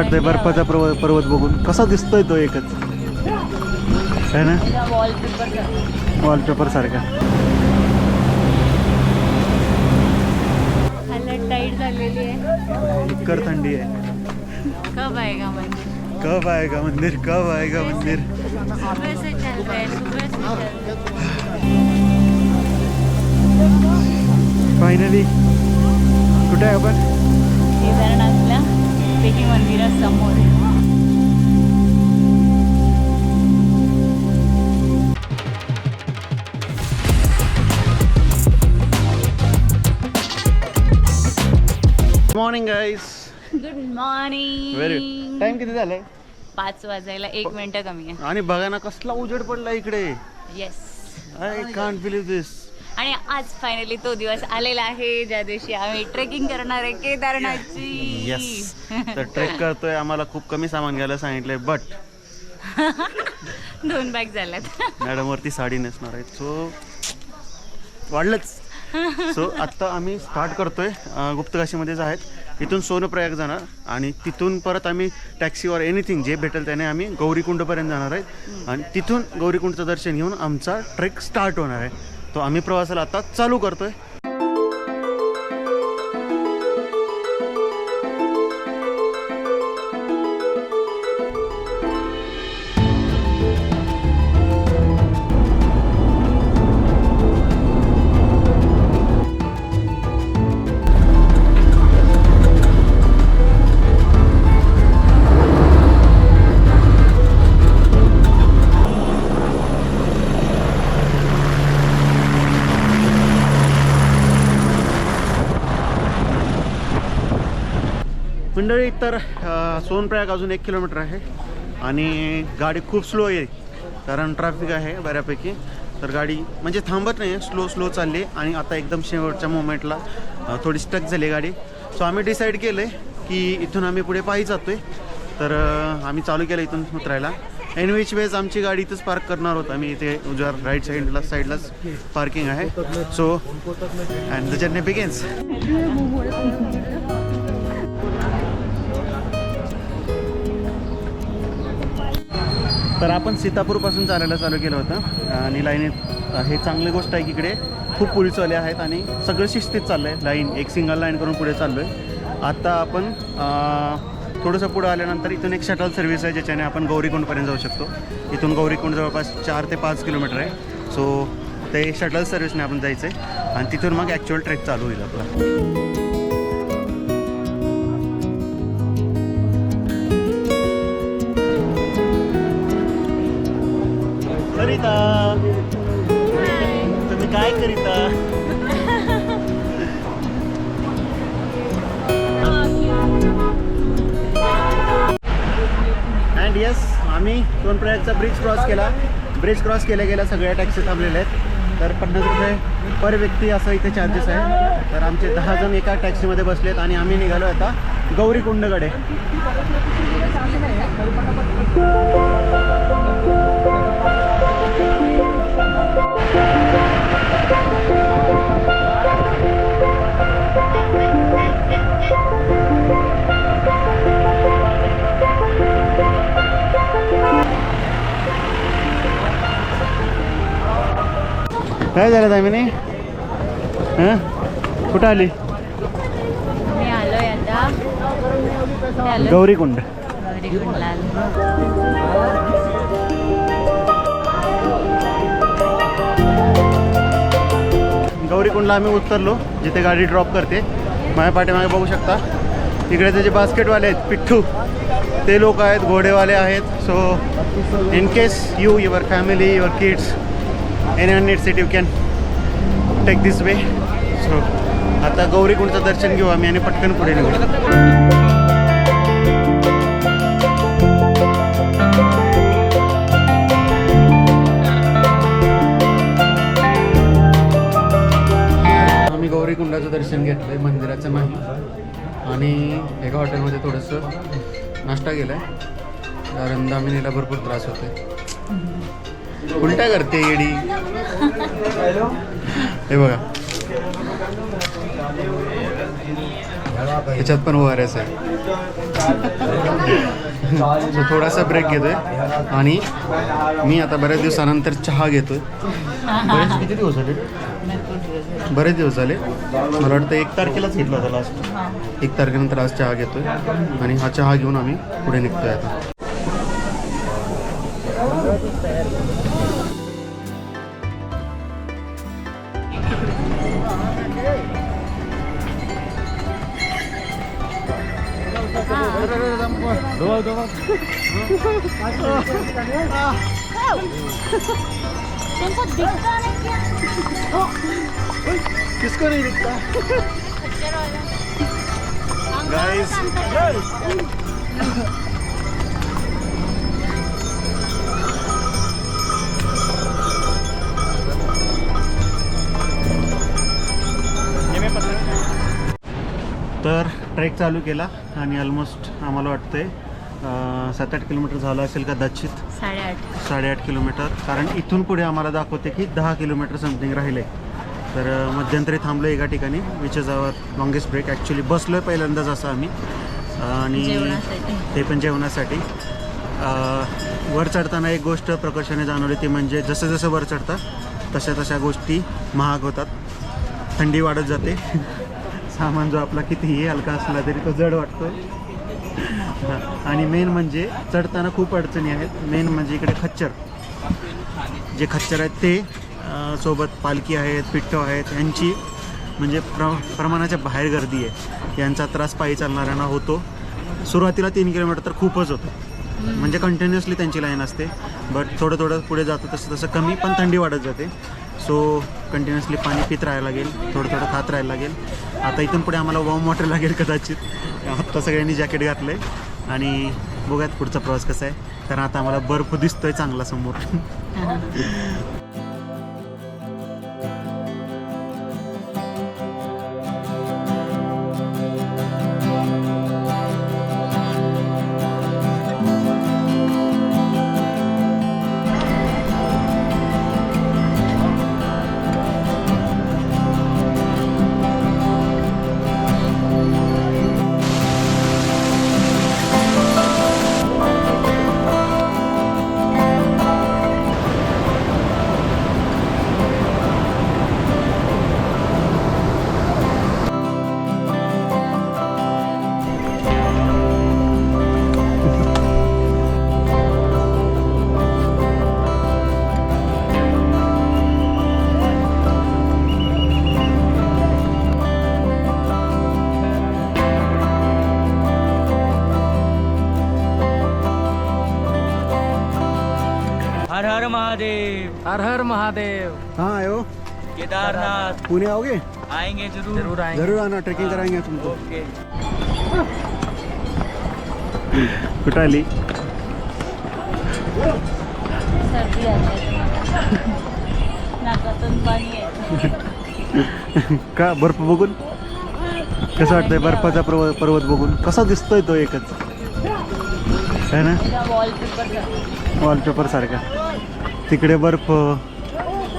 वाटतंय बर्फाचा पर्वत पर्वत बघून. कसा दिसतोय तो एकच? है ना? वॉलपेपर सारखा आहे. इतकर थंडी आहे. कब आएगा म्हणजे कब आएगा मंदिर? कब आएगा मंदिर? सुबह से चल रहा है सुबह से चल रहा फायनली कुठे आहे आपण? केदारनाथला. पैकी मंदिरासमोर. Morning guys good morning very time किती झालाय? पाच वाजायला एक मिनिट कमी आणि बघा ना कसला उजेड पडला इकडे. आहे yes I can't believe this आणि आज फायनली तो दिवस आलेला आहे. ज्या दिवशी आम्ही ट्रेकिंग करणार आहे केदारनाथची. येस तर ट्रेक करतोय आम्हाला खूप कमी सामान घ्यायला सांगितलंय बट दोन बॅग झाल्यात. मॅडम वरती साडी नेसणार आहे सो वाढलंच. सो आत्ता आम्ही स्टार्ट करतोय गुप्तकाशीमध्येच आहेत. इथून सोनप्रयाग जाणार आणि तिथून परत आम्ही टॅक्सीवर एनिथिंग जे भेटेल त्याने आम्ही गौरीकुंडपर्यंत जाणार आहेत. आणि तिथून गौरीकुंडचं दर्शन घेऊन आमचा ट्रेक स्टार्ट होणार आहे. तो आम्ही प्रवासाला आता चालू करतोय. अ, अजून एक किलोमीटर आहे. आणि गाडी खूप स्लो आहे कारण ट्रॅफिक आहे बऱ्यापैकी. तर गाडी म्हणजे थांबत नाही स्लो स्लो चालली आणि आता एकदम शेवटच्या मोमेंटला थोडी स्टक झाली गाडी. सो आम्ही डिसाईड केलं आहे की इथून आम्ही पुढे पायी जातो आहे तर आम्ही चालू केलं इथून उतरायला. एन विच वेज आमची गाडी इथंच पार्क करणार होतो. आम्ही इथे उजव्या राईट साईडला साईडलाच पार्किंग आहे. So and the journey begins तर आपण सीतापूरपासून चालायला चालू केलं होतं. आणि लाईनीत हे चांगली गोष्ट आहे की इकडे खूप पोलीसवाले आहेत आणि सगळं शिस्तीत चाललं आहे लाईन एक सिंगल लाईन करून पुढे चाललो आहे आत्ता आपण थोडंसं पुढं आल्यानंतर इथून एक शटल सर्व्हिस आहे ज्याच्याने आपण गौरीकुंडपर्यंत जाऊ शकतो. इथून गौरीकुंड जवळपास चार ते पाच किलोमीटर आहे. सो ते शटल सर्व्हिसने आपण जायचं आहे आणि तिथून मग ॲक्च्युअल ट्रेक चालू होईल आपला. आम्ही सोनप्रयागचा ब्रिज क्रॉस केला. ब्रिज क्रॉस केल्या गेल्या सगळ्या टॅक्सी थांबलेल्या आहेत. तर पन्नास रुपये पर व्यक्ती असं इथे चार्जेस आहे. तर आमचे दहा जण एका टॅक्सीमध्ये बसलेत आणि आम्ही निघालो आता गौरीकुंडकडे काय झालं दामिनी? हां? कुठं आली? मी आलोय आता. कुठे आलोय? गौरीकुंड गौरीकुंडला आम्ही उतरलो जिथे गाडी ड्रॉप करते. माझ्या पाठीमागे बघू शकता. इकडे त्याचे बास्केटवाले आहेत पिठ्ठू ते लोक आहेत घोडेवाले आहेत. So in case you your family your kids anyone needs it you can take this way so आता गौरीकुंडचं दर्शन घेऊ आम्ही आणि पटकन पुढे निघू. आम्ही गौरीकुंडाचं दर्शन घेतलंय मंदिराचं नाही आणि एका हॉटेलमध्ये थोडंसं नाश्ता केला आहे कारण दामिनीला भरपूर त्रास होतोय. उलटा करते येडी. हे बघा. त्याच्यात पण ओआर एस आहे. सो थोडासा ब्रेक घेतोय. आणि मी आता बऱ्याच दिवसानंतर चहा घेतोय. बरेच किती दिवस झाले? बरेच दिवस झाले. मला वाटतं एक तारखेलाच घेतला होता लास्ट एक तारखेनंतर आज चहा घेतोय. आणि हा चहा घेऊन आम्ही पुढे निघतोय आता. तुमको दिखता नहीं क्या किसको नहीं दिखता Guys. तर ट्रेक चालू केला आणि ऑलमोस्ट आम्हाला वाटतंय सात आठ किलोमीटर झालं असेल कदाचित साडेआठ. साडेआठ किलोमीटर. कारण इथून पुढे आम्हाला दाखवते की दहा किलोमीटर समथिंग राहिले तर मध्यंतरी थांबलो एका ठिकाणी which is our longest break actually बसलो आहे पहिल्यांदाच असं आम्ही. आणि. ते पण जेवणासाठी. वर चढताना एक गोष्ट प्रकर्षाने जाणवली ती म्हणजे जसं जसं वर चढतं तशा तशा गोष्टी महाग होतात. थंडी वाढत जाते. सामान जो आपला कितीही हलका असला तरी तो जड वाटतो. हां. आणि मेन म्हणजे चढताना खूप अडचणी आहेत. मेन म्हणजे इकडे खच्चर. जे खच्चर आहेत ते सोबत पालखी आहेत पिट्टो आहेत यांची म्हणजे प्र प्रमाणाच्या बाहेर गर्दी आहे. यांचा त्रास पायी चालणाऱ्यांना होतो. सुरुवातीला तीन किलोमीटर तर खूपच होतं. म्हणजे कंटिन्युअसली त्यांची लाईन असते. बट थोडं थोडं पुढे जातो तसं तसं कमी पण थंडी वाढत जाते. सो कंटिन्युअसली पाणी पित राहायला लागेल. थोडं थोडं खात राहायला लागेल. आता इथून पुढे आम्हाला वॉम वॉटर लागेल कदाचित. आत्ता सगळ्यांनी जॅकेट घातलं आहे आणि बघूयात पुढचा प्रवास कसा आहे. कारण आता आम्हाला बर्फ दिसतोय चांगला समोर. हर हर महादेव। हर हर महादेव हाँ? आयो केदारनाथ। पुणे आओगे? आएँगे ज़रूर। ज़रूर आएँगे। ज़रूर आना ट्रेकिंग कराएँगे तुमको। ओके। कुठं आली सर्दी नाकातून पाणी का बर्फ़ बघून? कसं वाटतंय बर्फाचा पर्वत पर्वत बघून? कसा दिसतोय तो एकच? है ना? वॉलपेपर वॉलपेपर सारखा. तिकडे बर्फ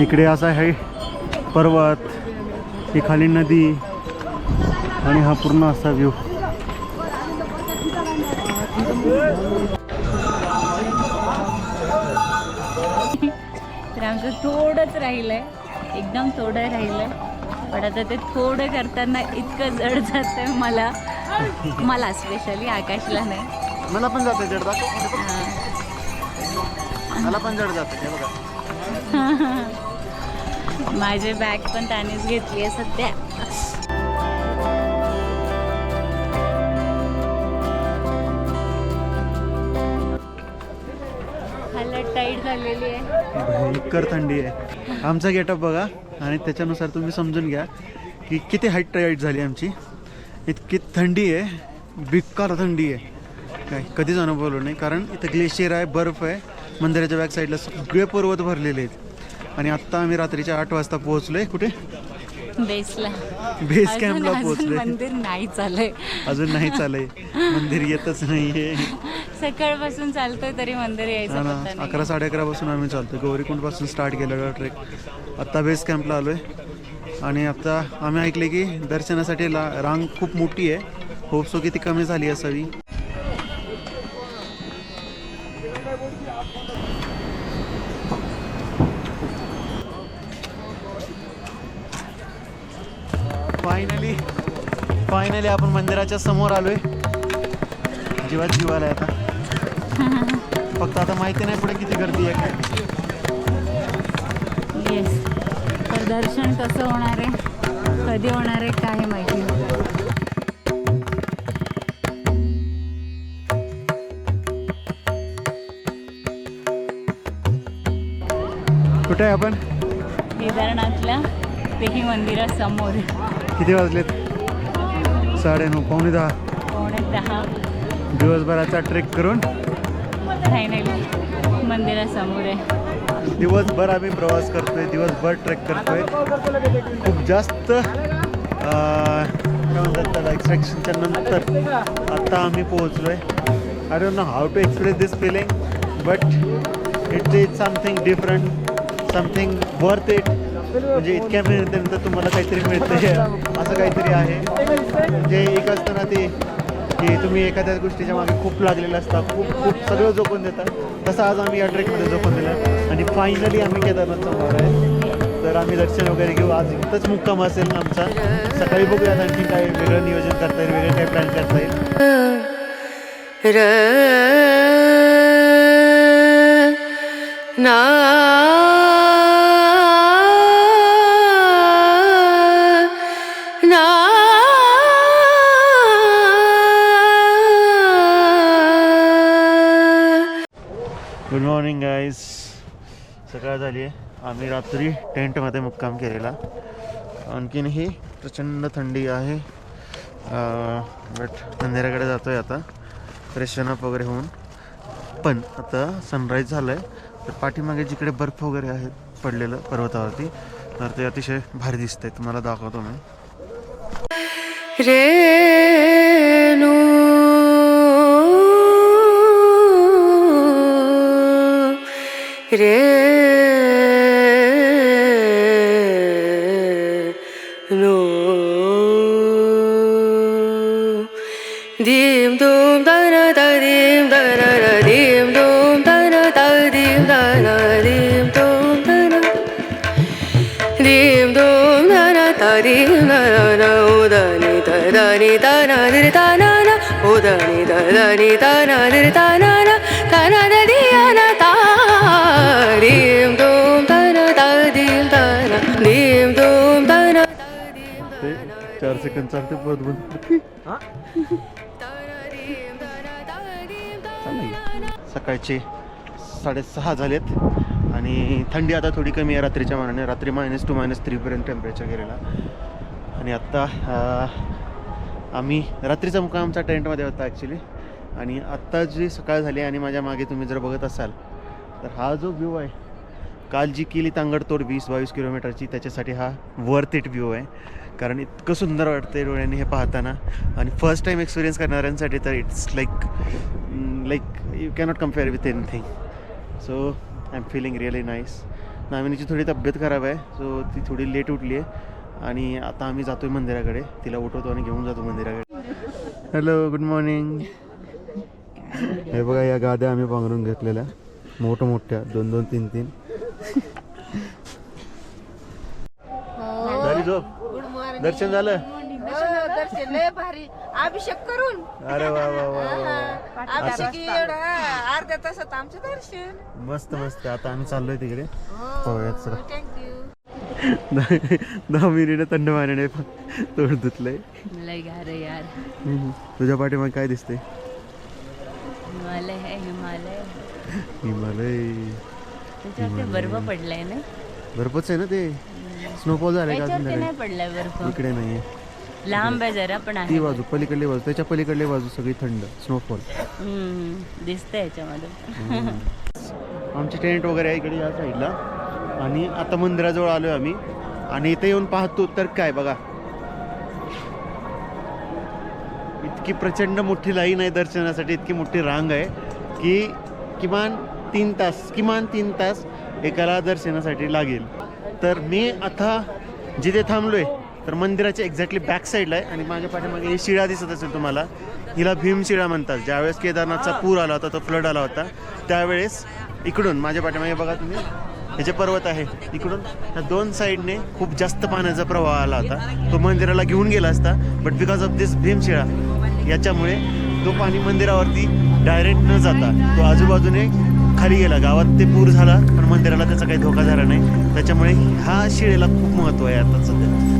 इकडे असा आहे पर्वत ही खाली नदी आणि हा पूर्ण असा व्ह्यू तर आमचं थोडंच राहिलंय. एकदम थोडं राहिलंय. पण आता ते थोडं करताना इतकं जड जातंय मला. मला स्पेशली आकाशला नाही. मला पण जातं जड. मला पण जड जातं हे बघा. माझी बॅग पण त्यानेच घेतली आहे सध्या. हालत टाईट झालेली आहे. भयंकर थंडी आहे. आमचा गेटअप बघा आणि त्याच्यानुसार तुम्ही समजून घ्या की किती हाईट टाईट झाली आमची. इतकी थंडी आहे बिक्कार थंडी आहे. काय कधीच अनुभवलो नाही कारण इथं ग्लेशियर आहे बर्फ आहे. मंदिराच्या बॅक साईडला सगळे पर्वत भरलेले आहेत. आणि आत्ता आम्ही रात्रीच्या आठ वाजता पोहोचलो आहे कुठे? बेसला. बेस कॅम्पला पोहोचलोय. मंदिर नाही चालय अजून नाही चालय मंदिर येतच नाहीये. सकाळपासून चालतोय तरी मंदिर यायचं. अकरा साडे अकरा पासून आम्ही चालतो गौरीकुंडपासून स्टार्ट केलेला ट्रेक आत्ता बेस कॅम्पला आलो आहे आणि आता आम्ही ऐकले की दर्शनासाठी ला रांग खूप मोठी आहे. होप सो की ती कमी झाली असावी. फायनली फायनली आपण मंदिराच्या समोर आलोय. जीवात जीव आलाय आता. फक्त आता माहिती नाही पुढे किती गर्दी आहे. काय येस तर दर्शन कसं होणार आहे? कधी होणार आहे? काय माहिती. कुठे आपण? केदारनाथला तेही मंदिरासमोर. किती वाजलेत? साडेनऊ पावणे दहा. पावणे दहा. दिवसभराचा ट्रेक करून? फायनली मंदिरासमोर आहे. दिवसभर आम्ही प्रवास करतोय दिवसभर ट्रेक करतोय. खूप जास्त अं, काय म्हणतात त्याला एक्सट्रॅक्शनच्या नंतर आता आम्ही पोहोचलोय. I don't know how to express this feeling but it is something different something worth it म्हणजे इतक्या मिळते तुम्हाला काहीतरी मिळते असं काहीतरी आहे म्हणजे एक असतं ना ते की तुम्ही एखाद्या गोष्टीच्या मागे खूप लागलेलं असता खूप खूप सगळं जोखून देता तसं आज आम्ही या ट्रेकमध्ये जोखून दिलं आणि फायनली आम्ही केदारनाथ समोर आहे तर आम्ही दर्शन वगैरे घेऊ आज इथंच मुक्काम असेल आमचा सकाळी बघूयात आणखी काय वेगळं नियोजन करता येईल वेगळं काय प्लॅन करता येईल ना गुड मॉर्निंग गाईज सकाळ झाली आहे. आम्ही रात्री टेंटमध्ये मुक्काम केलेला. आणखीनही प्रचंड थंडी आहे. बट अंधेऱ्याकडे जातो आहे आता. फ्रेशन अप वगैरे होऊन. पण आता सनराईज झालं आहे तर पाठीमागे जिकडे बर्फ वगैरे आहे पडलेलं पर्वतावरती तर ते अतिशय भारी दिसतंय. तुम्हाला दाखवतो मी. रे नो। दीम दोम दन द दीम दन र दीम दोम दन द दीम दन दीम दोम दन दीम दोम दन द दीम दन न उदनि द दनि द न दिर ते चार सेकंद चालते परत बंद सकाळचे साडेसहा झालेत. आणि थंडी आता थोडी कमी आहे रात्रीच्या मानाने. रात्री मायनस टू मायनस थ्रीपर्यंत टेम्परेचर गेलेला. आणि आत्ता आम्ही रात्रीचा मुक्काम आमचा टेंटमध्ये होता ॲक्च्युली आणि आत्ता जी सकाळ झाली आणि माझ्या मागे तुम्ही जर बघत असाल तर हा जो व्ह्यू आहे काल जी केली तांगडतोड वीस बावीस किलोमीटरची त्याच्यासाठी हा वर्थ इट व्ह्यू आहे. कारण इतकं सुंदर वाटतं डोळ्यांनी हे पाहताना. आणि फर्स्ट टाईम एक्सपिरियन्स करणाऱ्यांसाठी तर it's like like you cannot compare with anything so I am feeling really nice नामिनीची थोडी तब्येत खराब आहे सो ती थोडी लेट उठली आहे आणि आता आम्ही जातोय मंदिराकडे. तिला उठवतो आणि घेऊन जातो मंदिराकडे. हॅलो गुड मॉर्निंग हे बघा या गाद्या आम्ही पांघरून घेतलेल्या. मोठ्या मोठ्या. दोन दोन तीन तीन. झाली झोप. दर्शन झालं? दर्शन लय भारी. अभिषेक करून. अरे वा वा वा वा अभिषेक एवढा हा, अर्ध्या तासात आमचं दर्शन. मस्त मस्त. आता आम्ही चाललोय तिकडे. पाहूयात चला थँक्यू दहा दहा मिनिटं थंड पाण्याने तोंड धुतलंय लय गार यार. हम्म. तुझ्या पाठीमागे काय दिसतंय? हिमालय आहे हिमालय. हिमालय. त्याच्यावरती बर्फ पडलाय ना? बर्फच आहे ना ते? स्नोफॉल झालाय का अजून त्याच्यावरती नाही नाही पडलाय बर्फ. इकडे नाहीये. लांब आहे जरा पण ती आहे बाजू पलीकडली बाजू त्याच्या पलीकडली बाजू सगळी थंड स्नोफॉल हम्म, दिसतंय याच्यामध्ये. आमची टेंट वगैरे आहे इकडे या साईडला आणि आता मंदिराजवळ आलोय आम्ही. आणि इथे येऊन पाहतो तर काय बघा. इतकी प्रचंड मोठी लाईन आहे दर्शनासाठी इतकी मोठी रांग आहे की किमान तीन तास किमान तीन तास एकाला दर्शनासाठी लागेल. तर मी आता जिथे थांबलोय तर मंदिराच्या एक्झॅक्टली बॅक साईडला आहे आणि माझ्या पाठीमागे शिळा दिसत असेल तुम्हाला. हिला भीमशिळा म्हणतात. ज्यावेळेस केदारनाथचा पूर आला होता तो फ्लड आला होता त्यावेळेस इकडून माझ्या पाठीमागे बघा तुम्ही हे जे पर्वत आहे इकडून ह्या दोन साईडने खूप जास्त पाण्याचा प्रवाह आला होता. तो मंदिराला घेऊन गेला असता but because of this Bhimshila याच्यामुळे तो पाणी मंदिरावरती डायरेक्ट न जाता तो आजूबाजूने खाली गेला. गावात ते पूर झाला पण मंदिराला त्याचा काही धोका झाला नाही. त्याच्यामुळे ह्या शिळेला खूप महत्त्व आहे आता सध्या.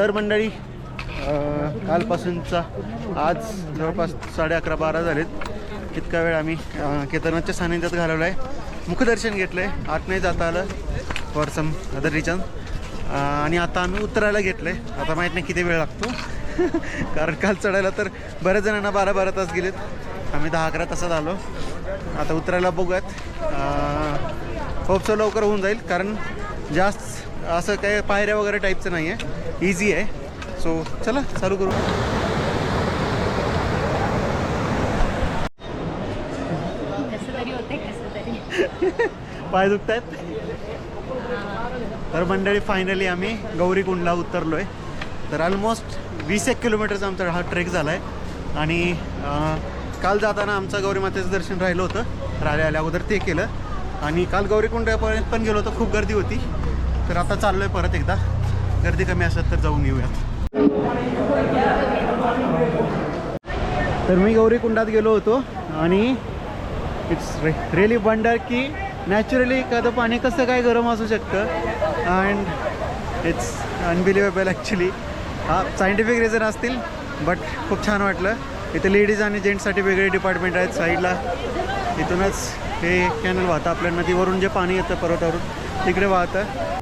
तर मंडळी कालपासूनचा आज जवळपास साडे अकरा बारा झालेत. इतका वेळ आम्ही केदारनाथच्या सानिध्यात घालवला आहे मुखदर्शन घेतलं आहे आत नाही जाता आलं. फॉर सम अदर रिजन आणि आता आम्ही उतरायला घेतलं आहे आता माहीत नाही किती वेळ लागतो. कारण काल चढायला तर बऱ्याच जणांना बारा बारा तास गेलेत. आम्ही दहा अकरा तासात आलो. आता उतरायला बघूयात. होपसो लवकर होऊन जाईल. कारण जास्त असं काही पायऱ्या वगैरे टाईपचं नाही आहे इझी आहे सो चला चालू करू कसं तरी होते कसं तरी पाय दुखत आहेत तर मंडळी फायनली आम्ही गौरी कुंडला उतरलो आहे तर ऑलमोस्ट वीस एक किलोमीटरचा आमचा हा ट्रेक झाला आहे आणि काल जाताना आमचं गौरी मातेचं दर्शन राहिलं होतं. राहिले आल्या अगोदर ते केलं. आणि काल गौरीकुंडापर्यंत पण गेलो होतो. खूप गर्दी होती. तर आता चाललो आहे परत एकदा. गर्दी कमी असत तर जाऊन येऊयात. तर मी गौरीकुंडात गेलो होतो आणि इट्स रिअली वंडर की नॅचरली एखादं पाणी कसं काय गरम असू शकतं. अँड इट्स अनबिलिव्हेबल ॲक्च्युली हा सायंटिफिक रिझन असतील बट खूप छान वाटलं. इथे लेडीज आणि जेंट्ससाठी वेगळे डिपार्टमेंट आहेत. साईडला इथूनच हे कॅनल वाहतं. आपल्या नदीवरून जे पाणी येतं पर्वतावरून तिकडे वाहतं.